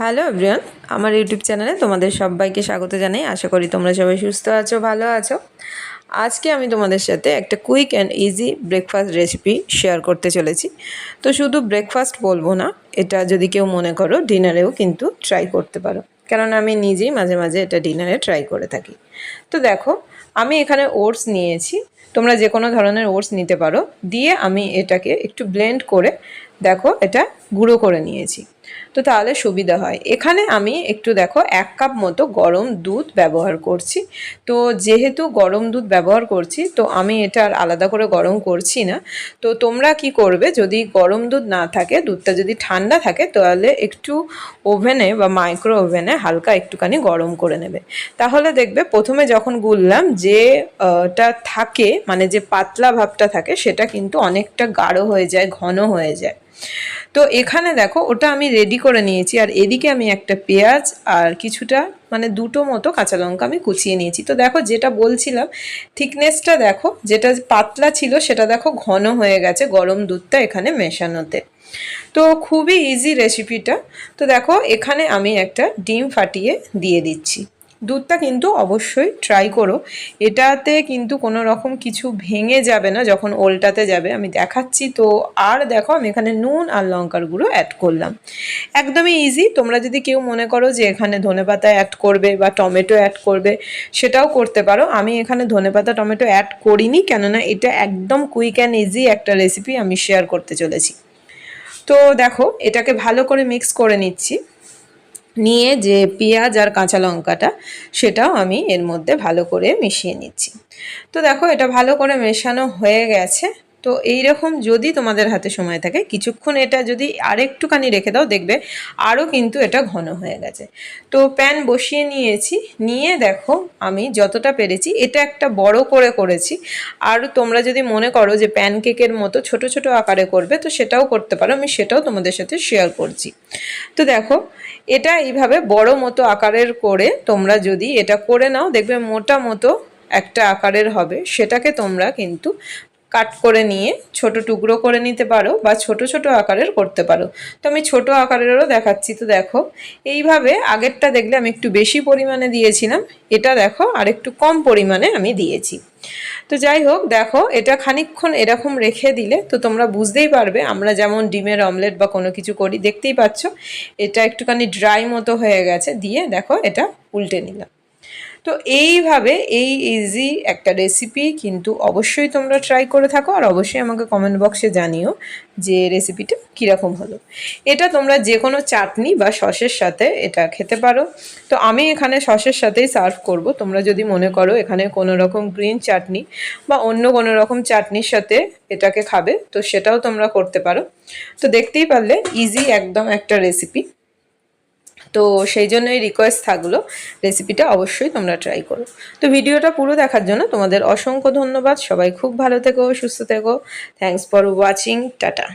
Hello everyone, আমার YouTube চ্যানেলে তোমাদের সবাইকে স্বাগত জানাই। আশা করি তোমরা সবাই সুস্থ আছো, ভালো আছো। আজকে আমি তোমাদের সাথে একটা quick and easy breakfast recipe share করতে চলেছি। তো শুধু ব্রেকফাস্ট বলব না, এটা যদি কেউ মনে করো ডিনারেও কিন্তু ট্রাই করতে পারো। কারণ আমি নিজেই মাঝে মাঝে এটা ডিনারে ট্রাই করে থাকি। তো দেখো, আমি এখানে ওটস নিয়েছি। তোমরা যে কোনো ধরনের ওটস নিতে পারো। দিয়ে আমি এটাকে একটু ব্লেন্ড করে দেখো, এটা গুঁড়ো করে নিয়েছি। তো তাহলে সুবিধা হয়। এখানে আমি একটু দেখো, এক কাপ মতো গরম দুধ ব্যবহার করছি। তো যেহেতু গরম দুধ ব্যবহার করছি, তো আমি এটা আর আলাদা করে গরম করছি না। তো তোমরা কি করবে, যদি গরম দুধ না থাকে, দুধটা যদি ঠান্ডা থাকে, তাহলে একটু ওভেনে বা মাইক্রো ওভেনে হালকা একটুখানি গরম করে নেবে। তাহলে দেখবে, প্রথমে যখন গুললাম, যে টা থাকে মানে যে পাতলা ভাবটা থাকে, সেটা কিন্তু অনেকটা গাঢ় হয়ে যায়, ঘন হয়ে যায়। তো এখানে দেখো, ওটা আমি রেডি করে নিয়েছি। আর এদিকে আমি একটা পেঁয়াজ আর কিছুটা মানে দুটো মতো কাঁচা লঙ্কা আমি কুচিয়ে নিয়েছি। তো দেখো, যেটা বলছিলাম থিকনেসটা দেখো, যেটা পাতলা ছিল, সেটা দেখো ঘন হয়ে গেছে গরম দুধটা এখানে মেশানোতে। তো খুবই ইজি রেসিপিটা তো দেখো, এখানে আমি একটা ডিম ফাটিয়ে দিয়ে দিচ্ছি। দুধটা কিন্তু অবশ্যই ট্রাই করো। এটাতে কিন্তু কোনো রকম কিছু ভেঙে যাবে না, যখন ওলটাতে যাবে। আমি দেখাচ্ছি, তো আর দেখো, আমি এখানে নুন আর লঙ্কার গুঁড়ো অ্যাড করলাম। একদমই ইজি তোমরা যদি কেউ মনে করো যে এখানে ধনেপাতা অ্যাড করবে বা টমেটো অ্যাড করবে, সেটাও করতে পারো। আমি এখানে ধনেপাতা, টমেটো অ্যাড করিনি, কেননা এটা একদম কুইক অ্যান্ড ইজি একটা রেসিপি আমি শেয়ার করতে চলেছি। তো দেখো, এটাকে ভালো করে মিক্স করে নিচ্ছি। নিয়ে যে পেঁয়াজ আর কাঁচা লঙ্কাটা, সেটাও আমি এর মধ্যে ভালো করে মিশিয়ে নিচ্ছি। তো দেখো, এটা ভালো করে মেশানো হয়ে গেছে। তো এই রকম যদি তোমাদের হাতে সময় থাকে, কিছুক্ষণ এটা যদি আরেকটুখানি রেখে দাও, দেখবে আরও কিন্তু এটা ঘন হয়ে গেছে। তো প্যান বসিয়ে নিয়েছি। নিয়ে দেখো, আমি যতটা পেরেছি, এটা একটা বড় করে করেছি। আর তোমরা যদি মনে করো যে প্যানকেকের মতো ছোট ছোট আকারে করবে, তো সেটাও করতে পারো। আমি সেটাও তোমাদের সাথে শেয়ার করছি। তো দেখো, এটা এইভাবে বড় মতো আকারের করে তোমরা যদি এটা করে নাও, দেখবে মোটা মতো একটা আকারের হবে। সেটাকে তোমরা কিন্তু কাট করে নিয়ে ছোট টুকরো করে নিতে পারো বা ছোট ছোট আকারের করতে পারো। তো আমি ছোট আকারেরও দেখাচ্ছি, তো দেখো। এইভাবে আগেরটা দেখলে আমি একটু বেশি পরিমাণে দিয়েছিলাম, এটা দেখো আর একটু কম পরিমাণে আমি দিয়েছি। তো যাই হোক, দেখো, এটা খানিকক্ষণ এরকম রেখে দিলে তো তোমরা বুঝতেই পারবে, আমরা যেমন ডিমের অমলেট বা কোনো কিছু করি, দেখতেই পাচ্ছ, এটা একটুখানি ড্রাই মতো হয়ে গেছে, দিয়ে দেখো এটা উল্টে নিলাম। তো এইভাবে এই ইজি একটা রেসিপি কিন্তু অবশ্যই তোমরা ট্রাই করে থাকো আর অবশ্যই আমাকে কমেন্ট বক্সে জানিও যে রেসিপিটা কীরকম হলো। এটা তোমরা যে কোনো চাটনি বা সসের সাথে এটা খেতে পারো। তো আমি এখানে সসের সাথেই সার্ভ করব। তোমরা যদি মনে করো এখানে কোনো রকম গ্রিন চাটনি বা অন্য কোনো রকম চাটনির সাথে এটাকে খাবে, তো সেটাও তোমরা করতে পারো। তো দেখতেই পারলে ইজি একদম একটা রেসিপি তো সেই জন্যই রিকোয়েস্ট থাকল রেসিপিটা অবশ্যই তোমরা ট্রাই করো। তো ভিডিওটা পুরো দেখার জন্য তোমাদের অসংখ্য ধন্যবাদ, সবাই খুব ভালো থেকো, সুস্থ থেকো থ্যাংকস ফর ওয়াচিং টাটা।